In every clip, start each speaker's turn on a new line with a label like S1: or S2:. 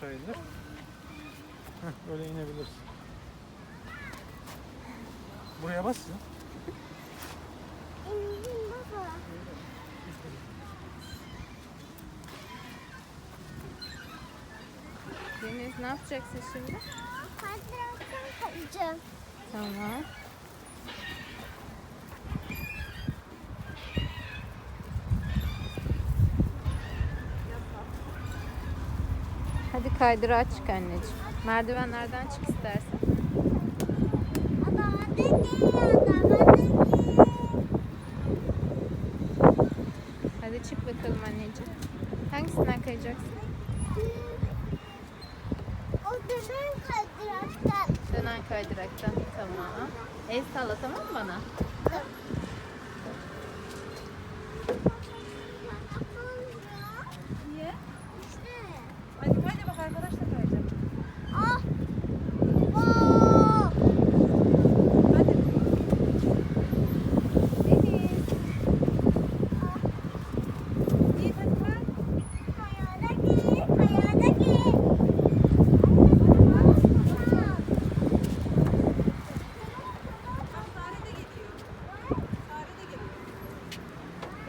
S1: Aşağı indir. Heh, böyle inebilirsin. Buraya bas ya.
S2: İndim baba.
S3: Deniz ne yapacaksın şimdi?
S2: Kaydıraktan kayacağım.
S3: Tamam. Hadi kaydırağa çık anneciğim. Merdivenlerden çık istersen.
S2: Hadi
S3: çık bakalım anneciğim. Hangisinden kayacaksın?
S2: O dönen kaydıraktan.
S3: Dönen kaydıraktan. Tamam. El salla tamam mı bana? Niye?
S2: İşte.
S3: Hadi hadi bak arkadaş da kayacak.
S2: Ah. Oo.
S3: Hadi. Deniz. İyi hadi kay.
S2: Hayaldaki, hayaldaki.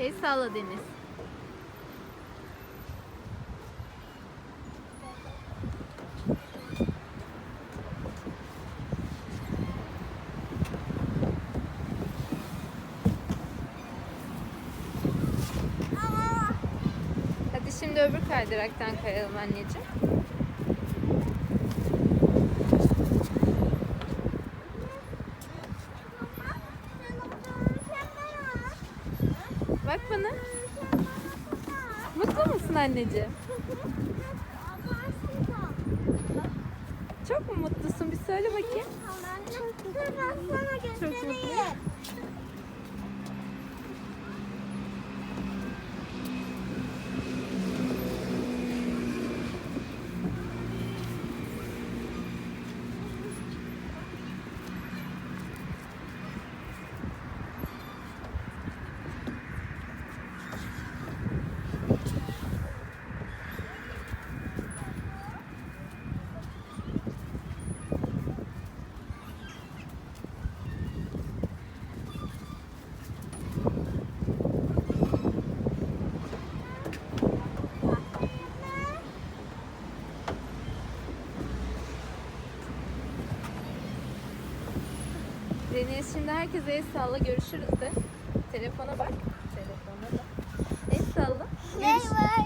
S3: El salla Deniz. Hadi şimdi öbür kaydıraktan kayalım anneciğim. Bak bana. Mutlu musun anneciğim? Çok mu mutlusun? Bir söyle bakayım.
S2: Dur ben sana göstereyim.
S3: Deniz şimdi herkese el salla görüşürüz de. Telefona bak. Telefona da. El salla.
S2: Bay
S3: Görüş-
S2: bay.